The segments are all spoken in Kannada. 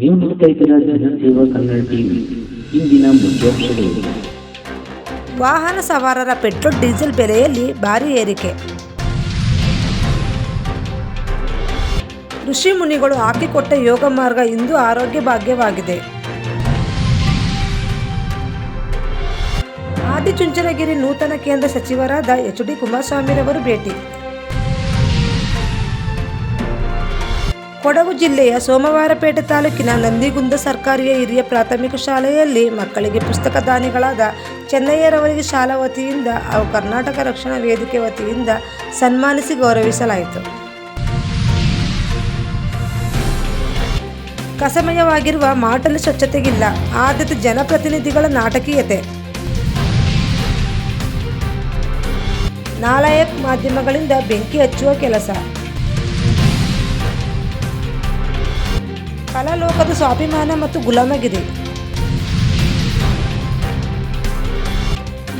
ನೀವು ನೋಡ್ತಾ ಇದ್ದೀರಾ ಜನಸೇವಾ ಕನ್ನಡ ಟಿವಿ. ಇಂದಿನ ಮುಖ್ಯಾಂಶಗಳು. ವಾಹನ ಸವಾರರ ಪೆಟ್ರೋಲ್ ಡೀಸೆಲ್ ಬೆಲೆಯಲ್ಲಿ ಭಾರಿ ಏರಿಕೆ. ಋಷಿ ಮುನಿಗಳು ಹಾಕಿಕೊಟ್ಟ ಯೋಗ ಮಾರ್ಗ ಇಂದು ಆರೋಗ್ಯ ಭಾಗ್ಯವಾಗಿದೆ. ಆದಿಚುಂಚನಗಿರಿ ನೂತನ ಕೇಂದ್ರ ಸಚಿವರಾದ ಎಚ್ ಡಿ ಕುಮಾರಸ್ವಾಮಿರವರು ಭೇಟಿ. ಕೊಡಗು ಜಿಲ್ಲೆಯ ಸೋಮವಾರಪೇಟೆ ತಾಲೂಕಿನ ನಂದಿಗುಂದ ಸರ್ಕಾರಿಯ ಹಿರಿಯ ಪ್ರಾಥಮಿಕ ಶಾಲೆಯಲ್ಲಿ ಮಕ್ಕಳಿಗೆ ಪುಸ್ತಕ ದಾನಿಗಳಾದ ಚೆನ್ನಯ್ಯರವರಿಗೆ ಶಾಲಾ ವತಿಯಿಂದ ಹಾಗೂ ಕರ್ನಾಟಕ ರಕ್ಷಣಾ ವೇದಿಕೆ ವತಿಯಿಂದ ಸನ್ಮಾನಿಸಿ ಗೌರವಿಸಲಾಯಿತು. ಕಸಮಯವಾಗಿರುವ ಮಾಟಲು ಸ್ವಚ್ಛತೆಗಿಲ್ಲ, ಆದ್ಯತೆ ಜನಪ್ರತಿನಿಧಿಗಳ ನಾಟಕೀಯತೆ. ನಾಲಾಯಕ್ ಮಾಧ್ಯಮಗಳಿಂದ ಬೆಂಕಿ ಹಚ್ಚುವ ಕೆಲಸ. ಕಲಾಲೋಕದ ಸ್ವಾಭಿಮಾನ ಮತ್ತು ಗುಲಾಮಗಿರಿ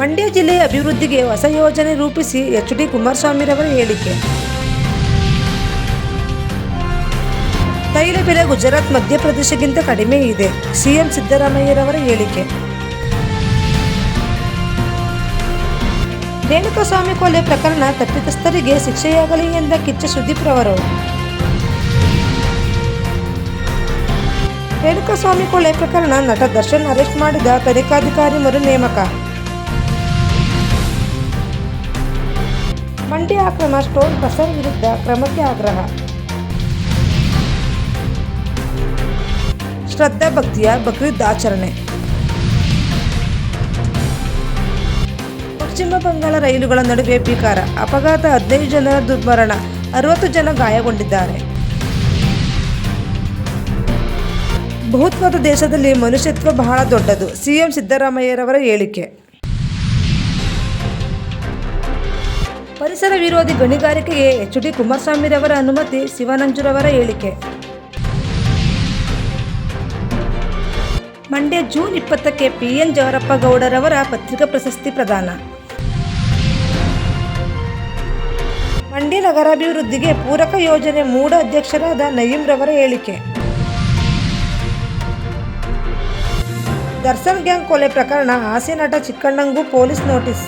ಮಂಡ್ಯ ಜಿಲ್ಲೆಯ ಅಭಿವೃದ್ಧಿಗೆ ಹೊಸ ಯೋಜನೆ ರೂಪಿಸಿ ಎಚ್ ಡಿ ಕುಮಾರಸ್ವಾಮಿರವರ ಹೇಳಿಕೆ. ತೈಲ ಬೆಲೆ ಗುಜರಾತ್ ಮಧ್ಯಪ್ರದೇಶಕ್ಕಿಂತ ಕಡಿಮೆ ಇದೆ, ಸಿಎಂ ಸಿದ್ದರಾಮಯ್ಯರವರ ಹೇಳಿಕೆ. ರೇಣುಕಸ್ವಾಮಿ ಕೊಲೆ ಪ್ರಕರಣ ತಪ್ಪಿತಸ್ಥರಿಗೆ ಶಿಕ್ಷೆಯಾಗಲಿ ಎಂದ ಕಿಚ್ಚ ಸುದೀಪ್ ರವರು. ರೇಣುಕಸ್ವಾಮಿ ಕೊಳೆ ಪ್ರಕರಣ ನಟ ದರ್ಶನ್ ಅರೆಸ್ಟ್ ಮಾಡಿದ ತನಿಖಾಧಿಕಾರಿ ಮರು ನೇಮಕ. ಮಂಡ್ಯ ಅಕ್ರಮ ಸ್ಟೋನ್ ಕಸರ್ ವಿರುದ್ಧ ಕ್ರಮಕ್ಕೆ ಆಗ್ರಹ. ಶ್ರದ್ಧಾ ಭಕ್ತಿಯ ಬಕ್ರೀದ್ ಆಚರಣೆ. ಪಶ್ಚಿಮ ಬಂಗಾಳ ರೈಲುಗಳ ನಡುವೆ ಭೀಕಾರ ಅಪಘಾತ ಹದಿನೈದು ಜನರ ದುರ್ಮರಣ, ಅರವತ್ತು ಜನ ಗಾಯಗೊಂಡಿದ್ದಾರೆ. ಬಹುತ್ವದ ದೇಶದಲ್ಲಿ ಮನುಷ್ಯತ್ವ ಬಹಳ ದೊಡ್ಡದು. ಸಿಎಂ ಸಿದ್ದರಾಮಯ್ಯರವರ ಹೇಳಿಕೆ. ಪರಿಸರ ವಿರೋಧಿ ಗಣಿಗಾರಿಕೆಗೆ ಎಚ್ ಡಿ ಕುಮಾರಸ್ವಾಮಿರವರ ಅನುಮತಿ, ಶಿವನಂಜುರವರ ಹೇಳಿಕೆ. ಮಂಡ್ಯ ಜೂನ್ ಇಪ್ಪತ್ತಕ್ಕೆ ಪಿಎನ್ ಜವರಪ್ಪ ಗೌಡರವರ ಪತ್ರಿಕಾ ಪ್ರಶಸ್ತಿ ಪ್ರದಾನ. ಮಂಡ್ಯ ನಗರಾಭಿವೃದ್ಧಿಗೆ ಪೂರಕ ಯೋಜನೆ ಮೂಡ ಅಧ್ಯಕ್ಷರಾದ ನಯೀಮ್ರವರ ರವರ ಹೇಳಿಕೆ. ದರ್ಶನ್ ಗ್ಯಾಂಗ್ ಕೊಲೆ ಪ್ರಕರಣ, ಹಾಸ್ಯ ನಟ ಚಿಕ್ಕಣ್ಣಂಗೂ ಪೊಲೀಸ್ ನೋಟಿಸ್.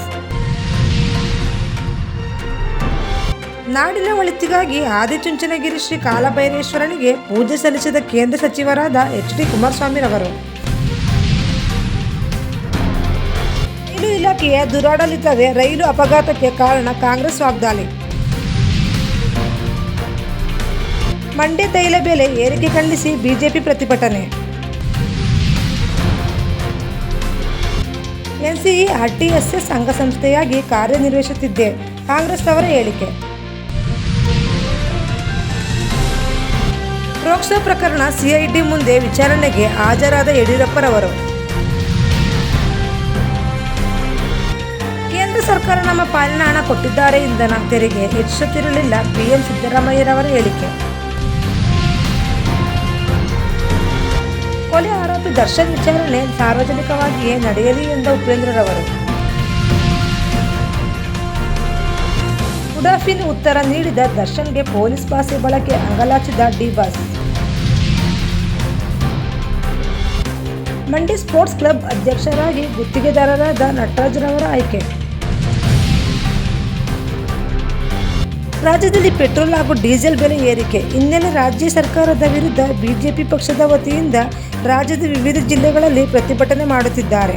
ನಾಡಿನ ಒಳಿತಿಗಾಗಿ ಆದಿಚುಂಚನಗಿರಿ ಶ್ರೀ ಕಾಲಭೈರೇಶ್ವರನಿಗೆ ಪೂಜೆ ಸಲ್ಲಿಸಿದ ಕೇಂದ್ರ ಸಚಿವರಾದ ಎಚ್ ಡಿ ಕುಮಾರಸ್ವಾಮಿರವರು. ರೈಲು ಇಲಾಖೆಯ ದುರಾಡಳಿತವೇ ರೈಲು ಅಪಘಾತಕ್ಕೆ ಕಾರಣ ಕಾಂಗ್ರೆಸ್ ವಾಗ್ದಾಳಿ. ಮಂಡ್ಯ ತೈಲ ಬೆಲೆ ಏರಿಕೆ ಖಂಡಿಸಿ ಬಿಜೆಪಿ ಪ್ರತಿಭಟನೆ. ಎನ್ಸಿಇ ಸಂಘ ಅಂಗಸಂಸ್ಥೆಯಾಗಿ ಕಾರ್ಯನಿರ್ವಹಿಸುತ್ತಿದ್ದೆ, ಕಾಂಗ್ರೆಸ್ನವರ ಹೇಳಿಕೆ. ರೋಕ್ಸೋ ಪ್ರಕರಣ ಸಿಐಡಿ ಮುಂದೆ ವಿಚಾರಣೆಗೆ ಹಾಜರಾದ ಯಡಿಯೂರಪ್ಪರವರು. ಕೇಂದ್ರ ಸರ್ಕಾರ ನಮ್ಮ ಪಾಲಿನ ಹಣ ಕೊಟ್ಟಿದ್ದಾರೆ ಇಂಧನ ತೆರಿಗೆ ಹೆಚ್ಚುತ್ತಿರಲಿಲ್ಲ, ಪಿಎಂ ಸಿದ್ದರಾಮಯ್ಯರವರ ಹೇಳಿಕೆ. ಕೊಲೆ ಆರೋಪಿ ದರ್ಶನ್ ವಿಚಾರಣೆ ಸಾರ್ವಜನಿಕವಾಗಿಯೇ ನಡೆಯಲಿ ಎಂದ ಉಪೇಂದ್ರರವರು. ಉಡಾಫಿನ್ ಉತ್ತರ ನೀಡಿದ ದರ್ಶನ್ಗೆ ಪೊಲೀಸ್ ಭಾಷೆ ಬಳಕೆ ಅಂಗಲಾಚಿದ D boss. Mandi sports club ಅಧ್ಯಕ್ಷರಾಗಿ ಗುತ್ತಿಗೆದಾರರಾದ ನಟರಾಜ್ರವರ ಆಯ್ಕೆ. ರಾಜ್ಯದಲ್ಲಿ ಪೆಟ್ರೋಲ್ ಹಾಗೂ ಡೀಸೆಲ್ ಬೆಲೆ ಏರಿಕೆ, ಹಿನ್ನೆಲೆ ರಾಜ್ಯ ಸರ್ಕಾರದ ವಿರುದ್ಧ ಬಿಜೆಪಿ ಪಕ್ಷದ ವತಿಯಿಂದ ರಾಜ್ಯದ ವಿವಿಧ ಜಿಲ್ಲೆಗಳಲ್ಲಿ ಪ್ರತಿಭಟನೆ ಮಾಡುತ್ತಿದ್ದಾರೆ.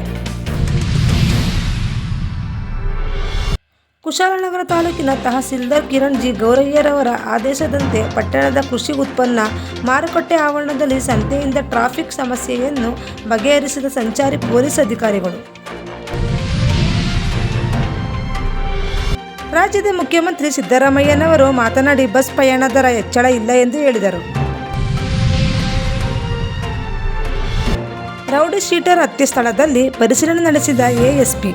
ಕುಶಾಲನಗರ ತಾಲೂಕಿನ ತಹಸೀಲ್ದಾರ್ ಕಿರಣ್ ಜಿ. ಗೌರಯ್ಯರವರ ಆದೇಶದಂತೆ ಪಟ್ಟಣದ ಕೃಷಿ ಉತ್ಪನ್ನ ಮಾರುಕಟ್ಟೆ ಆವರಣದಲ್ಲಿ ಸಂತೆಯಿಂದ ಟ್ರಾಫಿಕ್ ಸಮಸ್ಯೆಯನ್ನು ಬಗೆಹರಿಸಿದ ಸಂಚಾರಿ ಪೊಲೀಸ್ ಅಧಿಕಾರಿಗಳು. ರಾಜ್ಯದ ಮುಖ್ಯಮಂತ್ರಿ ಸಿದ್ದರಾಮಯ್ಯನವರು ಮಾತನಾಡಿ, ಬಸ್ ಪ್ರಯಾಣ ದರ ಹೆಚ್ಚಳ ಇಲ್ಲ ಎಂದು ಹೇಳಿದರು. ರೌಡಿ ಶೀಟರ್ ಹತ್ಯೆ ಸ್ಥಳದಲ್ಲಿ ಪರಿಶೀಲನೆ ನಡೆಸಿದ ಎಎಸ್ಪಿ